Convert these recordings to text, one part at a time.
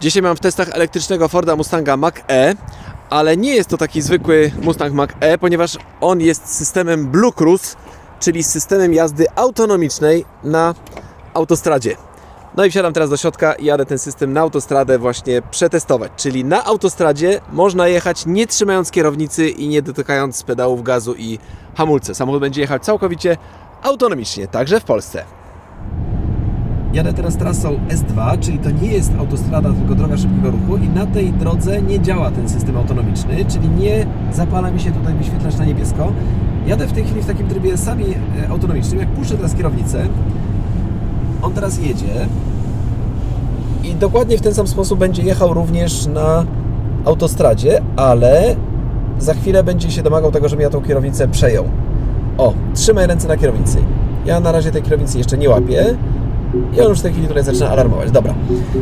Dzisiaj mam w testach elektrycznego Forda Mustanga Mach-E, ale nie jest to taki zwykły Mustang Mach-E, ponieważ on jest systemem Blue Cruise, czyli systemem jazdy autonomicznej na autostradzie. No i wsiadam teraz do środka i jadę ten system na autostradę właśnie przetestować. Czyli na autostradzie można jechać nie trzymając kierownicy i nie dotykając pedałów gazu i hamulce. Samochód będzie jechać całkowicie autonomicznie, także w Polsce. Jadę teraz trasą S2, czyli to nie jest autostrada, tylko droga szybkiego ruchu i na tej drodze nie działa ten system autonomiczny, czyli nie zapala mi się tutaj wyświetlacz na niebiesko. Jadę w tej chwili w takim trybie sami e, autonomicznym. Jak puszczę teraz kierownicę, on teraz jedzie i dokładnie w ten sam sposób będzie jechał również na autostradzie, ale za chwilę będzie się domagał tego, żebym ja tą kierownicę przejął. O, trzymaj ręce na kierownicy. Ja na razie tej kierownicy jeszcze nie łapię. I on już w tej chwili tutaj zaczyna alarmować. Dobra,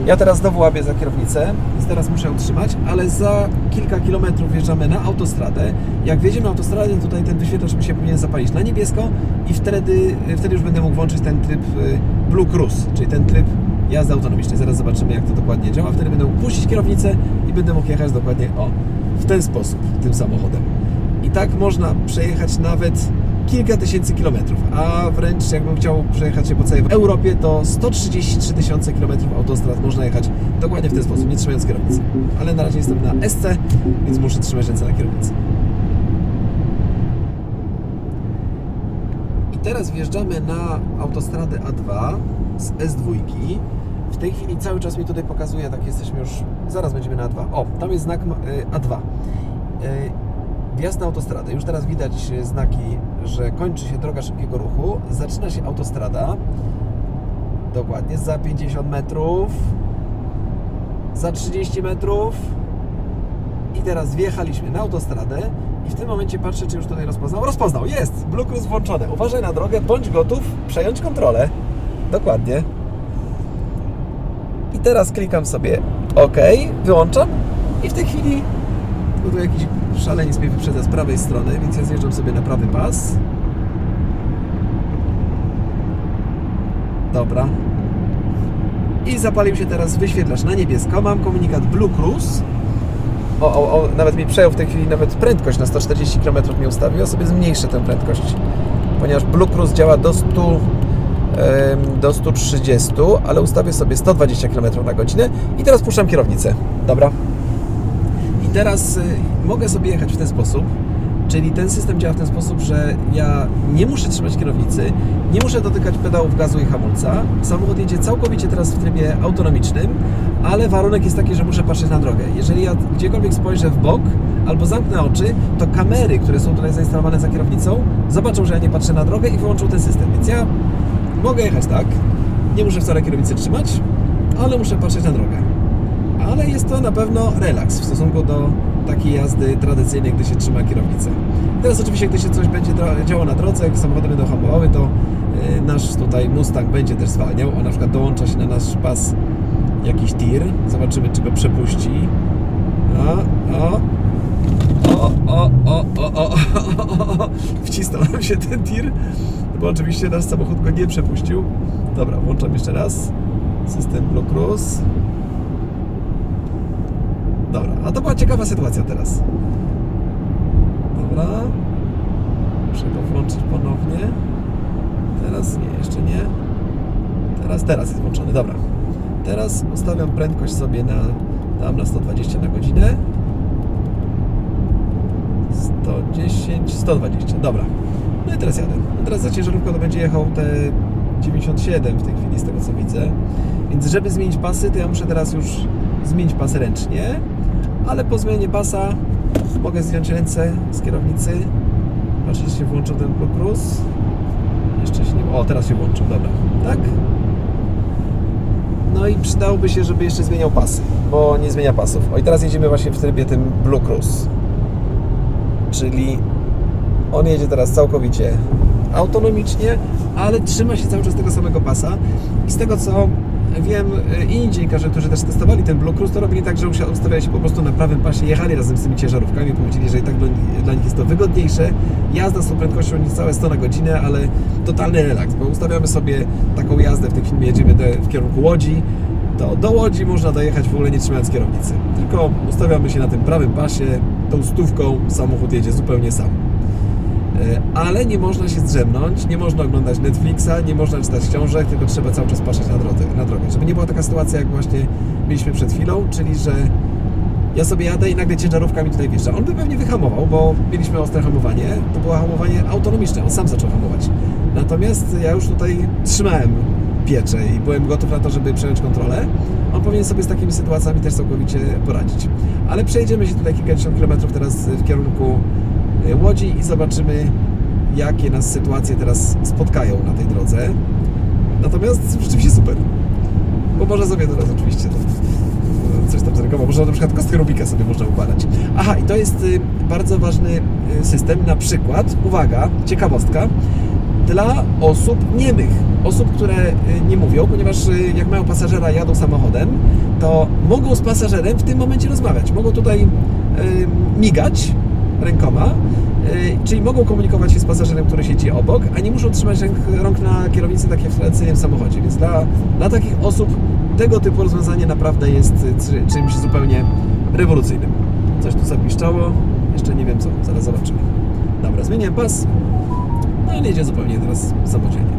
ja teraz znowu łapię za kierownicę, teraz muszę ją trzymać, ale za kilka kilometrów wjeżdżamy na autostradę. Jak wjedziemy na autostradę, tutaj ten wyświetlacz mi się powinien zapalić na niebiesko i wtedy, wtedy już będę mógł włączyć ten tryb y, Blue Cruise, czyli ten tryb jazdy autonomicznej. Zaraz zobaczymy, jak to dokładnie działa. Wtedy będę mógł puścić kierownicę i będę mógł jechać dokładnie o, w ten sposób tym samochodem. I tak można przejechać nawet kilka tysięcy kilometrów, a wręcz jakbym chciał przejechać się po całej Europie, to 133 tysiące kilometrów autostrad można jechać dokładnie w ten sposób, nie trzymając kierownicy. Ale na razie jestem na SC, więc muszę trzymać ręce na kierownicy. I teraz wjeżdżamy na autostradę A2 z S2. W tej chwili cały czas mi tutaj pokazuje, tak jesteśmy już, zaraz będziemy na A2. O, tam jest znak y, A2. Wjazd na autostradę. Już teraz widać znaki, że kończy się droga szybkiego ruchu. Zaczyna się autostrada. Dokładnie za 50 metrów. Za 30 metrów. I teraz wjechaliśmy na autostradę. I w tym momencie patrzę, czy już tutaj rozpoznał. Rozpoznał, jest! Blue Cruise włączone. Uważaj na drogę, bądź gotów przejąć kontrolę. Dokładnie. I teraz klikam sobie OK, wyłączam. I w tej chwili bo tu jakiś szaleniec mnie wyprzedza z prawej strony, więc ja zjeżdżam sobie na prawy pas. Dobra. I zapalił się teraz wyświetlacz na niebiesko. Mam komunikat Blue Cruise. O, o, o, nawet mi przejął w tej chwili nawet prędkość na 140 km mi ustawił. Ja sobie zmniejszę tę prędkość, ponieważ Blue Cruise działa do 100 em, do 130, ale ustawię sobie 120 km na godzinę i teraz puszczam kierownicę. Dobra. Teraz y, mogę sobie jechać w ten sposób, czyli ten system działa w ten sposób, że ja nie muszę trzymać kierownicy, nie muszę dotykać pedałów gazu i hamulca. Samochód jedzie całkowicie teraz w trybie autonomicznym, ale warunek jest taki, że muszę patrzeć na drogę. Jeżeli ja gdziekolwiek spojrzę w bok albo zamknę oczy, to kamery, które są tutaj zainstalowane za kierownicą, zobaczą, że ja nie patrzę na drogę i wyłączą ten system. Więc ja mogę jechać tak, nie muszę wcale kierownicy trzymać, ale muszę patrzeć na drogę ale jest to na pewno relaks w stosunku do takiej jazdy tradycyjnej, gdy się trzyma kierownicę. Teraz oczywiście, gdy się coś będzie działo na drodze, jak samochody będą hamowały, to y, nasz tutaj Mustang będzie też zwalniał, a na przykład dołącza się na nasz pas jakiś tir. Zobaczymy, czy go przepuści. O, o, o, o, o, o, o, o, wcisnął nam się ten tir, bo oczywiście nasz samochód go nie przepuścił. Dobra, włączam jeszcze raz system Blue Cruise. Dobra, a to była ciekawa sytuacja teraz. Dobra. Muszę go włączyć ponownie. Teraz nie, jeszcze nie. Teraz, teraz jest włączony, dobra. Teraz ustawiam prędkość sobie na tam na 120 na godzinę. 110, 120, dobra. No i teraz jadę. No teraz za ciężarówką to będzie jechał te 97 w tej chwili z tego co widzę. Więc żeby zmienić pasy, to ja muszę teraz już zmienić pas ręcznie, ale po zmianie pasa mogę zdjąć ręce z kierownicy. Patrzę, czy się włączył ten Cruise. Jeszcze się nie... O, teraz się włączył, dobra. Tak? No i przydałoby się, żeby jeszcze zmieniał pasy, bo nie zmienia pasów. O i teraz jedziemy właśnie w trybie tym Blue Cruise. Czyli on jedzie teraz całkowicie autonomicznie, ale trzyma się cały czas tego samego pasa. I z tego co wiem, y, inni dziennikarze, którzy też testowali ten Blue Cruise, to robili tak, że ustawiali się po prostu na prawym pasie, jechali razem z tymi ciężarówkami, powiedzieli, że i tak dla, nich jest to wygodniejsze. Jazda z tą prędkością niecałe 100 na godzinę, ale totalny relaks, bo ustawiamy sobie taką jazdę, w tej chwili jedziemy w kierunku Łodzi, to do Łodzi można dojechać w ogóle nie trzymając kierownicy. Tylko ustawiamy się na tym prawym pasie, tą stówką samochód jedzie zupełnie sam. E, Ale nie można się zdrzemnąć, nie można oglądać Netflixa, nie można czytać książek, tylko trzeba cały czas patrzeć na drogę, na drogę. Żeby nie była taka sytuacja, jak właśnie mieliśmy przed chwilą, czyli że ja sobie jadę i nagle ciężarówka mi tutaj wjeżdża. On by pewnie wyhamował, bo mieliśmy ostre hamowanie. To było hamowanie autonomiczne, on sam zaczął hamować. Natomiast ja już tutaj trzymałem pieczę i byłem gotów na to, żeby przejąć kontrolę. On powinien sobie z takimi sytuacjami też całkowicie poradzić. Ale przejedziemy się tutaj kilkadziesiąt kilometrów teraz w kierunku Łodzi i zobaczymy, jakie nas sytuacje teraz spotkają na tej drodze. Natomiast rzeczywiście super. Bo można sobie teraz oczywiście to, coś tam zrekomować. Można na przykład kostkę Rubika sobie można układać. Aha, i to jest y, bardzo ważny y, system, na przykład, uwaga, ciekawostka, dla osób niemych, osób, które y, nie mówią, ponieważ jak mają pasażera, jadą samochodem, to mogą z pasażerem w tym momencie rozmawiać. Mogą tutaj migać rękoma, y, czyli mogą komunikować się z pasażerem, który siedzi obok, a nie muszą trzymać ręk, rąk na kierownicy tak jak w tradycyjnym samochodzie. Więc dla, dla takich osób tego typu rozwiązanie naprawdę jest czy- czymś zupełnie rewolucyjnym. Coś tu zapiszczało, jeszcze nie wiem co, zaraz zobaczymy. Dobra, zmieniam pas, no i jedzie zupełnie teraz samodzielnie.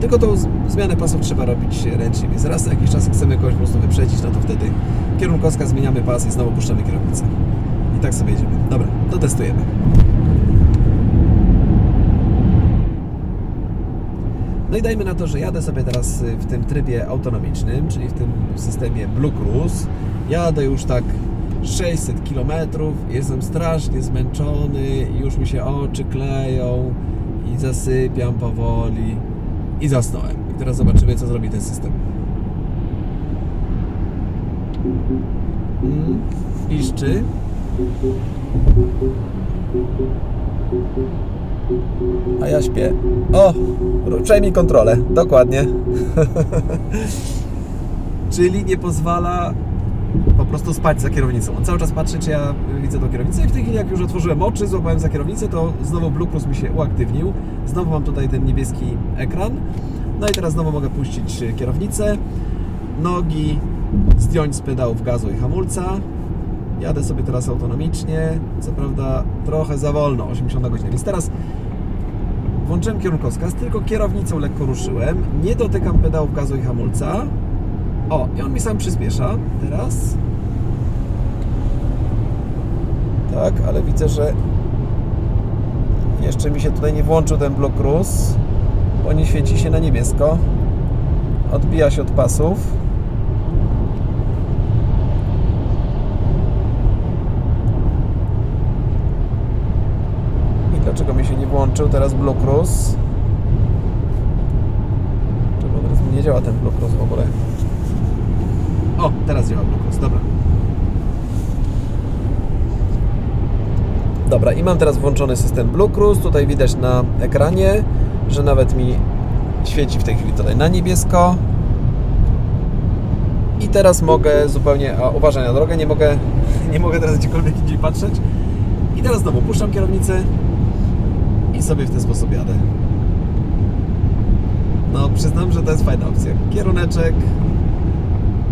Tylko tą zmianę pasów trzeba robić ręcznie, więc raz na jakiś czas chcemy kogoś po prostu wyprzedzić, no to wtedy kierunkowskaz zmieniamy pas i znowu puszczamy kierownicę. I tak sobie jedziemy. Dobra, to testujemy. No i dajmy na to, że jadę sobie teraz y, w tym trybie autonomicznym, czyli w tym systemie Blue Cruise. Jadę już tak 600 km, jestem strasznie zmęczony, już mi się oczy kleją i zasypiam powoli i zasnąłem. I teraz zobaczymy, co zrobi ten system. Mm, Piszczy. A ja śpię. O! Przejmij kontrolę. Dokładnie. Czyli nie pozwala po prostu spać za kierownicą. On cały czas patrzy, czy ja widzę tą kierownicę i w tej chwili, jak już otworzyłem oczy, złapałem za kierownicę, to znowu Blue Cruise mi się uaktywnił. Znowu mam tutaj ten niebieski ekran. No i teraz znowu mogę puścić kierownicę, nogi zdjąć z pedałów gazu i hamulca. Jadę sobie teraz autonomicznie, co prawda trochę za wolno, 80 na godzinę, więc teraz włączyłem kierunkowskaz, tylko kierownicą lekko ruszyłem, nie dotykam pedałów gazu i hamulca. O, i on mi sam przyspiesza teraz. Tak, ale widzę, że jeszcze mi się tutaj nie włączył ten blok cruise, bo nie świeci się na niebiesko. Odbija się od pasów. I dlaczego mi się nie włączył teraz Blue Cruise? Czemu teraz nie działa ten Blue Cruise w ogóle? O, teraz działa Blue Cruise, dobra. Dobra, i mam teraz włączony system Blue Cruise. Tutaj widać na ekranie, że nawet mi świeci w tej chwili tutaj na niebiesko. I teraz mogę zupełnie, a uważaj na drogę, nie mogę, nie mogę teraz gdziekolwiek indziej patrzeć. I teraz znowu puszczam kierownicę i sobie w ten sposób jadę. No, przyznam, że to jest fajna opcja. Kieruneczek,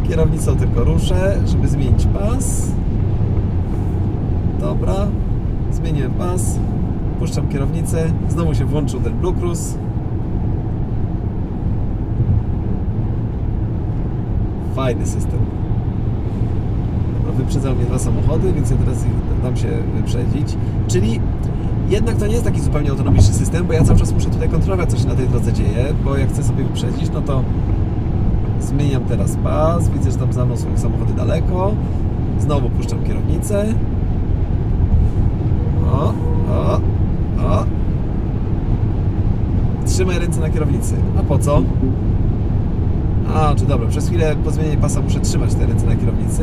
kierownicą tylko ruszę, żeby zmienić pas. Dobra, zmieniłem pas, puszczam kierownicę, znowu się włączył ten Blue Cruise. Fajny system. Dobra, wyprzedzały mnie dwa samochody, więc ja teraz dam się wyprzedzić. Czyli jednak to nie jest taki zupełnie autonomiczny system, bo ja cały czas muszę tutaj kontrolować, co się na tej drodze dzieje, bo jak chcę sobie wyprzedzić, no to zmieniam teraz pas, widzę, że tam za mną są samochody daleko, znowu puszczam kierownicę. O, o, o. Trzymaj ręce na kierownicy. A po co? A, czy dobra, przez chwilę po zmianie pasa muszę trzymać te ręce na kierownicy,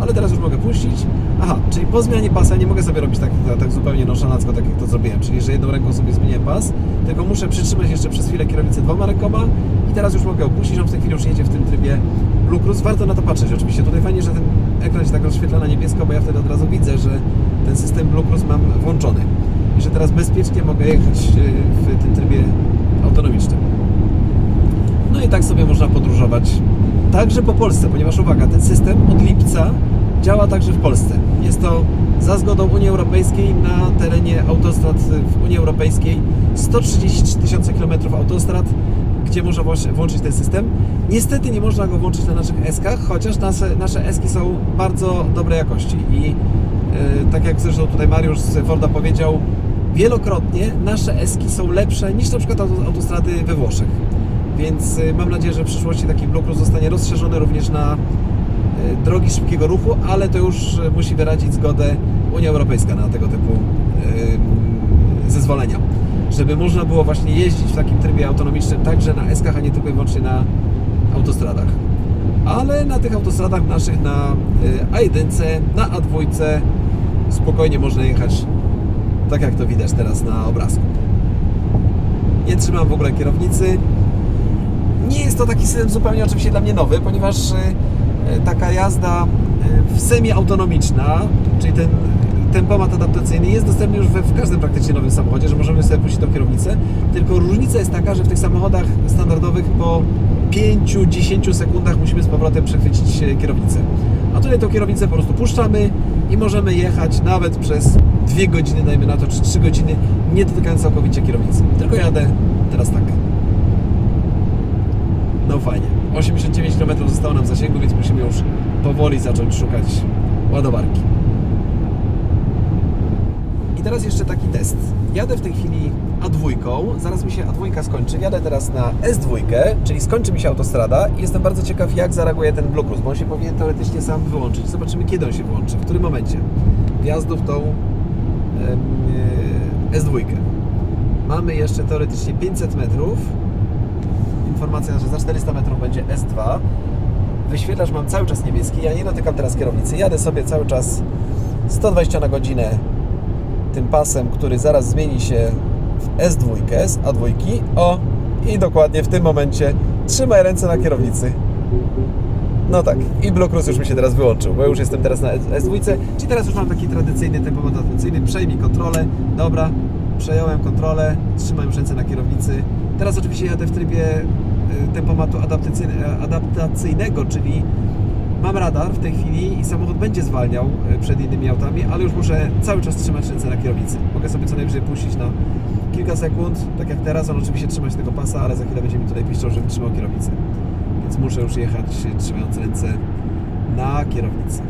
ale teraz już mogę puścić. Aha, czyli po zmianie pasa nie mogę sobie robić tak, tak, tak zupełnie nonszalancko, tak jak to zrobiłem, czyli że jedną ręką sobie zmienię pas, tylko muszę przytrzymać jeszcze przez chwilę kierownicę dwoma rękoma i teraz już mogę opuścić, on w tej chwili już jedzie w tym trybie Blue Cruise. Warto na to patrzeć oczywiście. Tutaj fajnie, że ten ekran się tak rozświetla na niebiesko, bo ja wtedy od razu widzę, że ten system Blue Cruise mam włączony i że teraz bezpiecznie mogę jechać e, w tym trybie autonomicznym. I tak sobie można podróżować także po Polsce, ponieważ uwaga, ten system od lipca działa także w Polsce. Jest to za zgodą Unii Europejskiej na terenie autostrad w Unii Europejskiej 130 tysięcy kilometrów autostrad, gdzie można włączyć- ten system. Niestety nie można go włączyć na naszych eskach, chociaż nasze, nasze eski są bardzo dobrej jakości i e, tak jak zresztą tutaj Mariusz z Forda powiedział, wielokrotnie nasze eski są lepsze niż na przykład auto- autostrady we Włoszech. Więc y, mam nadzieję, że w przyszłości taki Blue Cruise zostanie rozszerzony również na y, drogi szybkiego ruchu, ale to już y, musi wyrazić zgodę Unia Europejska na tego typu zezwolenia. Żeby można było właśnie jeździć w takim trybie autonomicznym także na eskach, a nie tylko i wyłącznie na autostradach. Ale na tych autostradach naszych, na y, A1, na A2 spokojnie można jechać tak jak to widać teraz na obrazku. Nie trzymam w ogóle kierownicy. Nie jest to taki system zupełnie oczywiście dla mnie nowy, ponieważ y, taka jazda w semi-autonomiczna, czyli ten tempomat adaptacyjny jest dostępny już w każdym praktycznie nowym samochodzie, że możemy sobie puścić tą kierownicę, tylko różnica jest taka, że w tych samochodach standardowych po 5-10 sekundach musimy z powrotem przechwycić e, kierownicę. A tutaj tą kierownicę po prostu puszczamy i możemy jechać nawet przez 2 godziny, dajmy na to, czy 3 godziny, nie dotykając całkowicie kierownicy. Tylko jadę teraz tak. No fajnie. 89 km zostało nam zasięgu, więc musimy już powoli zacząć szukać ładowarki. I teraz jeszcze taki test. Jadę w tej chwili A2, zaraz mi się A2 skończy. Jadę teraz na S2, czyli skończy mi się autostrada i jestem bardzo ciekaw, jak zareaguje ten Blue Cruise, bo on się powinien teoretycznie sam wyłączyć. Zobaczymy, kiedy on się wyłączy, w którym momencie wjazdu w tą e, S2. Mamy jeszcze teoretycznie 500 metrów. Informacja, że za 400 metrów będzie S2. Wyświetlacz mam cały czas niebieski. Ja nie dotykam teraz kierownicy. Jadę sobie cały czas 120 na godzinę tym pasem, który zaraz zmieni się w S2, z A2. O, i dokładnie w tym momencie trzymaj ręce na kierownicy. No tak, i Blue Cruise już mi się teraz wyłączył, bo już jestem teraz na S2, czyli teraz już mam taki tradycyjny tempomat adaptacyjny. Przejmij kontrolę, dobra, przejąłem kontrolę, trzymam już ręce na kierownicy. Teraz oczywiście jadę w trybie y, tempomatu adaptacyjne- adaptacyjnego, czyli mam radar w tej chwili i samochód będzie zwalniał y, przed innymi autami, ale już muszę cały czas trzymać ręce na kierownicy. Mogę sobie co najwyżej puścić na kilka sekund, tak jak teraz, on oczywiście trzymać tego pasa, ale za chwilę będzie mi tutaj piszczał, żebym trzymał kierownicę. Więc muszę już jechać trzymając ręce na kierownicy.